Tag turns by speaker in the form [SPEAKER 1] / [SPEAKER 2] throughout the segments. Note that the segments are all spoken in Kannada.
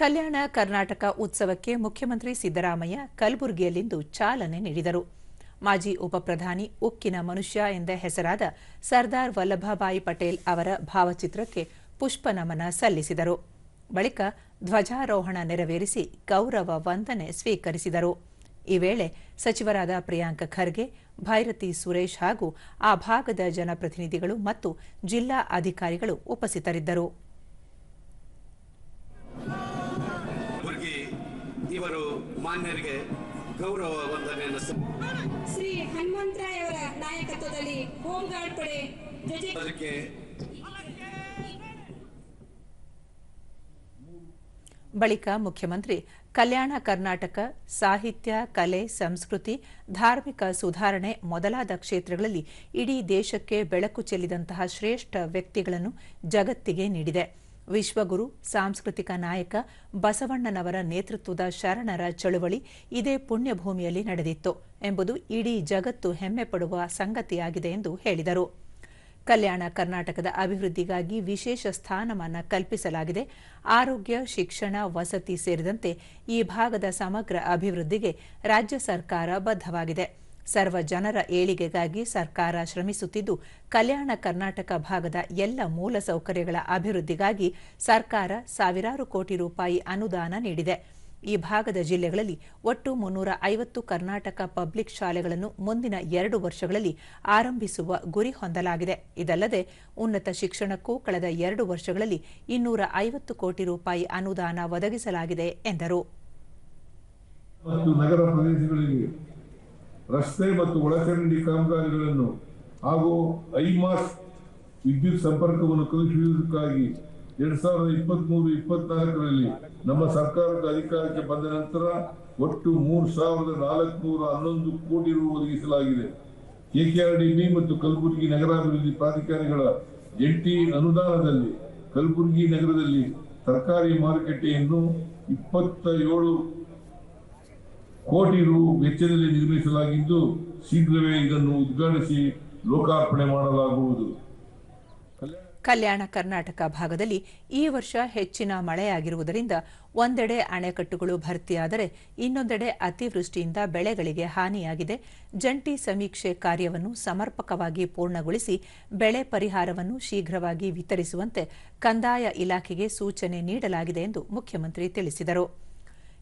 [SPEAKER 1] ಕಲ್ಯಾಣ ಕರ್ನಾಟಕ ಉತ್ಸವಕ್ಕೆ ಮುಖ್ಯಮಂತ್ರಿ ಸಿದ್ದರಾಮಯ್ಯ ಕಲಬುರಗಿಯಲ್ಲಿಂದು ಚಾಲನೆ ನೀಡಿದರು. ಮಾಜಿ ಉಪಪ್ರಧಾನಿ ಉಕ್ಕಿನ ಮನುಷ್ಯ ಎಂದ ಹೆಸರಾದ ಸರ್ದಾರ್ ವಲ್ಲಭಭಾಯಿ ಪಟೇಲ್ ಅವರ ಭಾವಚಿತ್ರಕ್ಕೆ ಪುಷ್ಪನಮನ ಸಲ್ಲಿಸಿದರು. ಬಳಿಕ ಧ್ವಜಾರೋಹಣ ನೆರವೇರಿಸಿ ಗೌರವ ವಂದನೆ ಸ್ವೀಕರಿಸಿದರು. ಈ ವೇಳೆ ಸಚಿವರಾದ ಪ್ರಿಯಾಂಕ ಖರ್ಗೆ, ಭೈರತಿ ಸುರೇಶ್ ಹಾಗೂ ಆ ಭಾಗದ ಜನಪ್ರತಿನಿಧಿಗಳು ಮತ್ತು ಜಿಲ್ಲಾ ಅಧಿಕಾರಿಗಳು ಉಪಸ್ಥಿತರಿದ್ದರು.
[SPEAKER 2] ಇವರು ಮಾನ್ಯರಿಗೆ ಗೌರವ ವಂದನೆಯನ್ನು
[SPEAKER 3] ಶ್ರೀ ಹನುಮಂತರಾಯವರ ನಾಯಕತ್ವದಲ್ಲಿ ಹೋಮ್ ಗಾರ್ಡ್ ಪಡೆ
[SPEAKER 2] ಅದಕ್ಕೆ
[SPEAKER 1] ಬಳಿಕ ಮುಖ್ಯಮಂತ್ರಿ ಕಲ್ಯಾಣ ಕರ್ನಾಟಕ ಸಾಹಿತ್ಯ ಕಲೆ ಸಂಸ್ಕೃತಿ ಧಾರ್ಮಿಕ ಸುಧಾರಣೆ ಮೊದಲಾದ ಕ್ಷೇತ್ರಗಳಲ್ಲಿ ಇಡೀ ದೇಶಕ್ಕೆ ಬೆಳಕು ಚೆಲ್ಲಿದಂತಹ ಶ್ರೇಷ್ಠ ವ್ಯಕ್ತಿಗಳನ್ನು ಜಗತ್ತಿಗೆ ನೀಡಿದೆ. ವಿಶ್ವಗುರು, ಸಾಂಸ್ಕೃತಿಕ ನಾಯಕ ಬಸವಣ್ಣನವರ ನೇತೃತ್ವದ ಶರಣರ ಚಳುವಳಿ ಇದೇ ಪುಣ್ಯಭೂಮಿಯಲ್ಲಿ ನಡೆದಿತ್ತು ಎಂಬುದು ಇಡೀ ಜಗತ್ತು ಹೆಮ್ಮೆಪಡುವ ಸಂಗತಿಯಾಗಿದೆ ಎಂದು ಹೇಳಿದರು. ಕಲ್ಯಾಣ ಕರ್ನಾಟಕದ ಅಭಿವೃದ್ಧಿಗಾಗಿ ವಿಶೇಷ ಸ್ಥಾನಮಾನ ಕಲ್ಪಿಸಲಾಗಿದೆ. ಆರೋಗ್ಯ, ಶಿಕ್ಷಣ, ವಸತಿ ಸೇರಿದಂತೆ ಈ ಭಾಗದ ಸಮಗ್ರ ಅಭಿವೃದ್ಧಿಗೆ ರಾಜ್ಯ ಸರ್ಕಾರ ಬದ್ಧವಾಗಿದೆ. ಸರ್ವ ಜನರ ಏಳಿಗೆಗಾಗಿ ಸರ್ಕಾರ ಶ್ರಮಿಸುತ್ತಿದ್ದು, ಕಲ್ಯಾಣ ಕರ್ನಾಟಕ ಭಾಗದ ಎಲ್ಲ ಮೂಲಸೌಕರ್ಯಗಳ ಅಭಿವೃದ್ಧಿಗಾಗಿ ಸರ್ಕಾರ ಸಾವಿರಾರು ಕೋಟಿ ರೂಪಾಯಿ ಅನುದಾನ ನೀಡಿದೆ. ಈ ಭಾಗದ ಜಿಲ್ಲೆಗಳಲ್ಲಿ ಒಟ್ಟು ಮುನ್ನೂರ ಐವತ್ತು ಕರ್ನಾಟಕ ಪಬ್ಲಿಕ್ ಶಾಲೆಗಳನ್ನು ಮುಂದಿನ ಎರಡು ವರ್ಷಗಳಲ್ಲಿ ಆರಂಭಿಸುವ ಗುರಿ ಹೊಂದಲಾಗಿದೆ. ಇದಲ್ಲದೆ, ಉನ್ನತ ಶಿಕ್ಷಣಕ್ಕೂ ಕಳೆದ ಎರಡು ವರ್ಷಗಳಲ್ಲಿ ಇನ್ನೂರ ಐವತ್ತು ಕೋಟಿ ರೂಪಾಯಿ ಅನುದಾನ ಒದಗಿಸಲಾಗಿದೆ ಎಂದರು.
[SPEAKER 4] ರಸ್ತೆ ಮತ್ತು ಒಳಚರಂಡಿ ಕಾಮಗಾರಿಗಳನ್ನು ಹಾಗೂ ಐಮಾಸ್ ವಿದ್ಯುತ್ ಸಂಪರ್ಕವನ್ನು ಕಲ್ಪಿಸುವುದಕ್ಕಾಗಿ ಎರಡ್ ಸಾವಿರದ ಇಪ್ಪತ್ಮೂರು, ಇಪ್ಪತ್ನಾಲ್ಕರಲ್ಲಿ ನಮ್ಮ ಸರ್ಕಾರದ ಅಧಿಕಾರಕ್ಕೆ ಬಂದ ನಂತರ ಒಟ್ಟು ಮೂರು ಸಾವಿರದ ನಾಲ್ಕುನೂರ ಹನ್ನೊಂದು ಕೋಟಿ ರು ಒದಗಿಸಲಾಗಿದೆ. ಕೆಕೆಆರ್ಡಿಬಿ ಮತ್ತು ಕಲಬುರಗಿ ನಗರಾಭಿವೃದ್ಧಿ ಪ್ರಾಧಿಕಾರಿಗಳ ಜಂಟಿ ಅನುದಾನದಲ್ಲಿ ಕಲಬುರಗಿ ನಗರದಲ್ಲಿ ತರಕಾರಿ ಮಾರುಕಟ್ಟೆಯನ್ನು ಇಪ್ಪತ್ತ ಏಳು ಕೋಟಿ ರು ವೆಚ್ಚದಲ್ಲಿ ನಿರ್ಮಿಸಲಾಗಿದ್ದು, ಶೀಘ್ರವೇ ಇದನ್ನು ಉದ್ಘಾಟಿಸಿ ಲೋಕಾರ್ಪಣೆ ಮಾಡಲಾಗುವುದು.
[SPEAKER 1] ಕಲ್ಯಾಣ ಕರ್ನಾಟಕ ಭಾಗದಲ್ಲಿ ಈ ವರ್ಷ ಹೆಚ್ಚಿನ ಮಳೆಯಾಗಿರುವುದರಿಂದ ಒಂದೆಡೆ ಅಣೆಕಟ್ಟುಗಳು ಭರ್ತಿಯಾದರೆ ಇನ್ನೊಂದೆಡೆ ಅತಿವೃಷ್ಟಿಯಿಂದ ಬೆಳೆಗಳಿಗೆ ಹಾನಿಯಾಗಿದೆ. ಜಂಟಿ ಸಮೀಕ್ಷೆ ಕಾರ್ಯವನ್ನು ಸಮರ್ಪಕವಾಗಿ ಪೂರ್ಣಗೊಳಿಸಿ ಬೆಳೆ ಪರಿಹಾರವನ್ನು ಶೀಘ್ರವಾಗಿ ವಿತರಿಸುವಂತೆ ಕಂದಾಯ ಇಲಾಖೆಗೆ ಸೂಚನೆ ನೀಡಲಾಗಿದೆ ಎಂದು ಮುಖ್ಯಮಂತ್ರಿ ತಿಳಿಸಿದರು.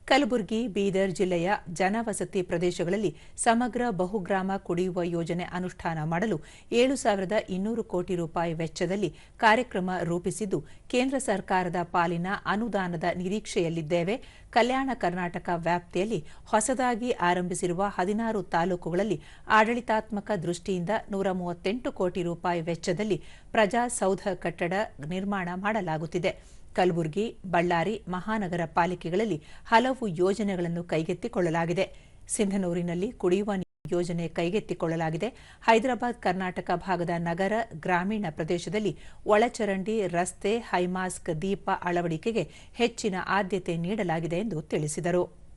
[SPEAKER 1] ಕಲಬುರಗಿ, ಬೀದರ್ ಜಿಲ್ಲೆಯ ಜನವಸತಿ ಪ್ರದೇಶಗಳಲ್ಲಿ ಸಮಗ್ರ ಬಹುಗ್ರಾಮ ಕುಡಿಯುವ ಯೋಜನೆ ಅನುಷ್ಠಾನ ಮಾಡಲು ಏಳು ಸಾವಿರದ ಇನ್ನೂರು ಕೋಟಿ ರೂಪಾಯಿ ವೆಚ್ಚದಲ್ಲಿ ಕಾರ್ಯಕ್ರಮ ರೂಪಿಸಿದ್ದು, ಕೇಂದ್ರ ಸರ್ಕಾರದ ಪಾಲಿನ ಅನುದಾನದ ನಿರೀಕ್ಷೆಯಲ್ಲಿದ್ದೇವೆ. ಕಲ್ಯಾಣ ಕರ್ನಾಟಕ ವ್ಯಾಪ್ತಿಯಲ್ಲಿ ಹೊಸದಾಗಿ ಆರಂಭಿಸಿರುವ ಹದಿನಾರು ತಾಲೂಕುಗಳಲ್ಲಿ ಆಡಳಿತಾತ್ಮಕ ದೃಷ್ಟಿಯಿಂದ ನೂರ ಮೂವತ್ತೆಂಟು ಕೋಟಿ ರೂಪಾಯಿ ವೆಚ್ಚದಲ್ಲಿ ಪ್ರಜಾಸೌಧ ಕಟ್ಟಡ ನಿರ್ಮಾಣ ಮಾಡಲಾಗುತ್ತಿದೆ. ಕಲಬುರಗಿ, ಬಳ್ಳಾರಿ ಮಹಾನಗರ ಪಾಲಿಕೆಗಳಲ್ಲಿ ಹಲವು ಯೋಜನೆಗಳನ್ನು ಕೈಗೆತ್ತಿಕೊಳ್ಳಲಾಗಿದೆ. ಸಿಂಧನೂರಿನಲ್ಲಿ ಕುಡಿಯುವ ಯೋಜನೆ ಕೈಗೆತ್ತಿಕೊಳ್ಳಲಾಗಿದೆ. ಹೈದರಾಬಾದ್, ಕರ್ನಾಟಕ ಭಾಗದ ನಗರ, ಗ್ರಾಮೀಣ ಪ್ರದೇಶದಲ್ಲಿ ಒಳಚರಂಡಿ, ರಸ್ತೆ, ಹೈಮಾಸ್ಕ್ ದೀಪ ಅಳವಡಿಕೆಗೆ ಹೆಚ್ಚಿನ ಆದ್ಯತೆ ನೀಡಲಾಗಿದೆ ಎಂದು ತಿಳಿಸಿದರು.